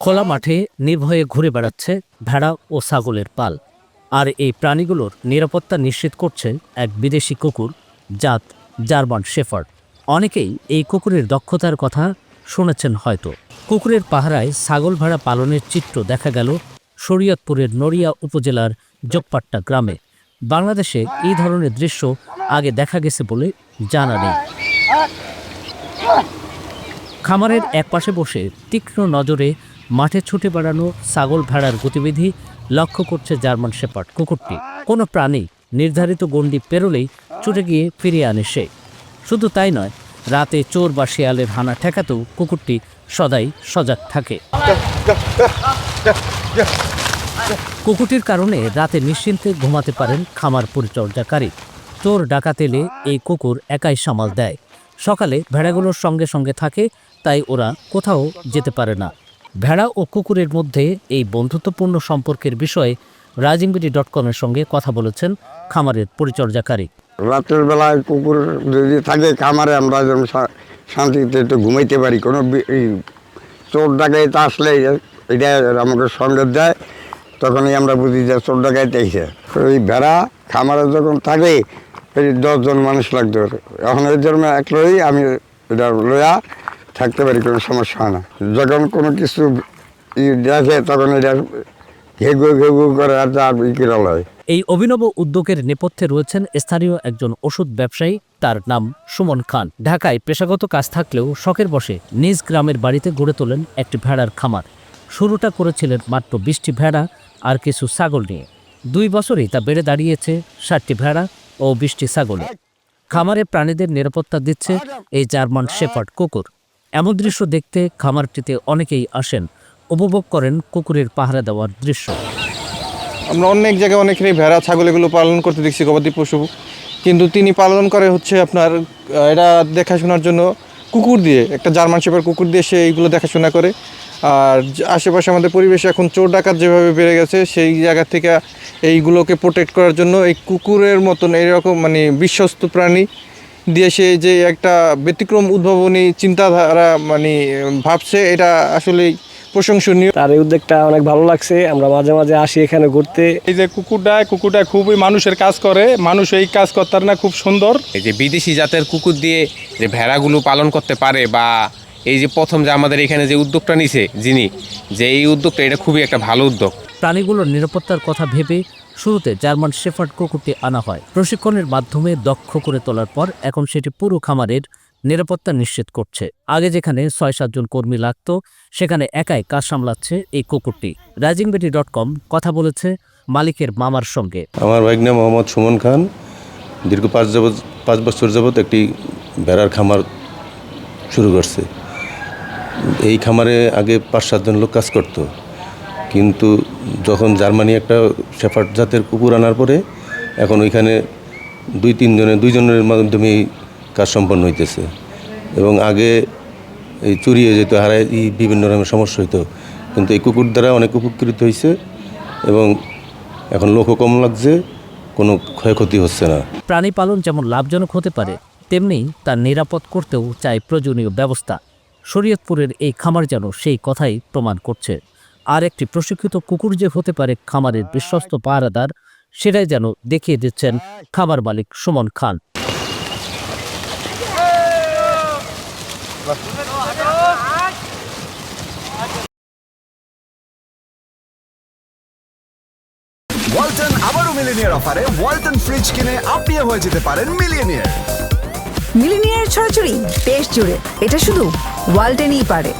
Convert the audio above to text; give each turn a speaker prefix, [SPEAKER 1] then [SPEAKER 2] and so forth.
[SPEAKER 1] খোলা মাঠে নির্ভয়ে ঘুরে বেড়াচ্ছে ভেড়া ও ছাগলের পাল। আর এই প্রাণীগুলোর নিরাপত্তা নিশ্চিত করছে এক বিদেশি কুকুর জাত জার্মান শেফার্ড। অনেকেই এই কুকুরের দক্ষতার কথা শুনেছেন হয়তো। কুকুরের পাহারায় ছাগল ভেড়া পালনের চিত্র দেখা গেল শরীয়তপুরের নড়িয়া উপজেলার জোকপাট্টা গ্রামে। বাংলাদেশে এই ধরনের দৃশ্য আগে দেখা গেছে বলে জানা নেই। খামারের একপাশে বসে তীক্ষ্ণ নজরে মাঠে ছুটে বেড়ানো ছাগল ভেড়ার গতিবিধি লক্ষ্য করছে জার্মান শেপার্ড কুকুরটি। কোনো প্রাণী নির্ধারিত গণ্ডি পেরোলেই ছুটে গিয়ে ফিরিয়ে আনে সে। শুধু তাই নয়, রাতে চোর বা শিয়ালের হানা ঠেকাতেও কুকুরটি সদাই সজাগ থাকে। কুকুরটির কারণে রাতে নিশ্চিন্তে ঘুমাতে পারেন খামার পরিচর্যাকারী। চোর ডাকাত এলে এই কুকুর একাই সামাল দেয়। সকালে ভেড়াগুলোর সঙ্গে সঙ্গে থাকে তাই ওরা কোথাও যেতে পারে না। ভেড়া ও কুকুরের মধ্যে এই বন্ধুত্বপূর্ণ সম্পর্কের বিষয়ে রাজিমবিডি ডট কমের সঙ্গে কথা বলেছেন খামারের পরিচর্যাকারী।
[SPEAKER 2] রাতের বেলায় কুকুর যদি থাকে খামারে, আমরা শা- শান্তিতে একটু ঘুমাইতে পারি। কোনো চোর ডাকাইতে আসলে এটা আমাকে সঙ্গে দেয়, তখনই আমরা বুঝি যে চোর ডাকাইতে এসে। ওই ভেড়া খামারে যখন থাকে, এই দশজন মানুষ লাগতো। এখন এই জন্য একলাই আমি এটা লইয়া থাকতে পারি, কোনো সমস্যা হয় না। যখন কোনো কিছু দেখে তখন এটা ঘেগু ঘেগু করে আর যা ই করে লয়।
[SPEAKER 1] এই অভিনব উদ্যোগের নেপথ্যে রয়েছেন স্থানীয় একজন ওষুধ ব্যবসায়ী, তার নাম সুমন খান। ঢাকায় পেশাগত কাজ থাকলেও শখের বসে নিজ গ্রামের বাড়িতে গড়ে তোলেন একটি ভেড়ার খামার। শুরুটা করেছিলেন মাত্র বিশটি ভেড়া আর কিছু ছাগল নিয়ে। দুই বছরেই তা বেড়ে দাঁড়িয়েছে ষাটটি ভেড়া ও বিশটি ছাগলে। খামারে প্রাণীদের নিরাপত্তা দিচ্ছে এই জার্মান শেফার্ড কুকুর। এমন দৃশ্য দেখতে খামারটিতে অনেকেই আসেন, উপভোগ করেন কুকুরের পাহারা দেওয়ার দৃশ্য।
[SPEAKER 3] আমরা অনেক জায়গায় অনেকেরই ভেড়া, ছাগল এগুলো পালন করতে দেখছি, গবাদি পশু। কিন্তু তিনি পালন করে হচ্ছে আপনার এটা দেখাশোনার জন্য কুকুর দিয়ে, একটা জার্মান শেপার কুকুর দিয়ে সে এইগুলো দেখাশোনা করে। আর আশেপাশে আমাদের পরিবেশে এখন চোর ডাকাত যেভাবে বেড়ে গেছে, সেই জায়গা থেকে এইগুলোকে প্রোটেক্ট করার জন্য এই কুকুরের মতন এইরকম মানে বিশ্বস্ত প্রাণী দিয়ে সে যে একটা ব্যতিক্রম উদ্ভাবনী চিন্তাধারা মানে ভাবছে এটা আসলেই প্রশংসনীয়।
[SPEAKER 4] তার এই উদ্যোগটা অনেক ভালো লাগছে। আমরা মাঝে মাঝে আসি এখানে ঘুরতে।
[SPEAKER 5] এই যে কুকুরটা কুকুরটা খুবই মানুষের কাজ করে। মানুষ এই কাজ করতে না খুব সুন্দর।
[SPEAKER 6] এই যে বিদেশি জাতের কুকুর দিয়ে যে ভেড়াগুলো পালন করতে পারে বা এই যে প্রথম যে আমাদের এখানে যে উদ্যোগটা নিছে যিনি যে এই উদ্যোগটা এটা খুবই একটা ভালো উদ্যোগ।
[SPEAKER 1] প্রাণীগুলোর নিরাপত্তার কথা ভেবে শুরুতে জার্মান শেফার্ড কুকুরটি আনা হয়। প্রশিক্ষণের মাধ্যমে দক্ষ করে তোলার পর এখন সেটি পুরো খামারের নিরাপত্তা নিশ্চিত করছে। আগে যেখানে ছয় সাতজন কর্মী লাগতো, সেখানে একাই কাজ সামলাচ্ছে এই কুকুরটি। রাইজিংবেটি ডট কম কথা বলেছে মালিকের মামার সঙ্গে।
[SPEAKER 7] আমার ভাইগনা মোহাম্মদ সুমন খান। দীর্ঘ পাঁচ যাবৎ, পাঁচ বছর যাবৎ একটি ভেড়ার খামার শুরু করছে। এই খামারে আগে পাঁচ সাতজন লোক কাজ করতো। কিন্তু যখন জার্মানি একটা শেফার্ড জাতের কুকুর আনার পরে এখন ওইখানে দুই তিনজনের, দুইজনের মাধ্যমেই কাজ সম্পন্ন হইতেছে। এবং আগে এই চুরি হয়ে যেত হারায় এই বিভিন্ন রকমের সমস্যা হইতো। কিন্তু এই কুকুর দ্বারা অনেক উপকৃত হয়েছে এবং এখন লোকও কম লাগছে, কোনো ক্ষয়ক্ষতি হচ্ছে না।
[SPEAKER 1] প্রাণী পালন যেমন লাভজনক হতে পারে, তেমনি তার নিরাপদ করতেও চাই প্রয়োজনীয় ব্যবস্থা। শরীয়তপুরের এই খামার যেন সেই কথাই প্রমাণ করছে। আর একটি প্রশিক্ষিত কুকুর যে হতে পারে খামারের বিশ্বস্ত পাহারাদার সেটাই যেন দেখিয়ে দিচ্ছেন খামার মালিক সুমন খান।
[SPEAKER 8] ওয়ালটন আবারও মিলিনিয়ার অফারে ওয়ালটন ফ্রিজ কিনে আপনিও হয়ে যেতে পারেন মিলিয়নিয়ার
[SPEAKER 9] মিলিনিয়ার ছড়াছড়ি দেশ জুড়ে এটা শুধু ওয়ালটেনই পারে।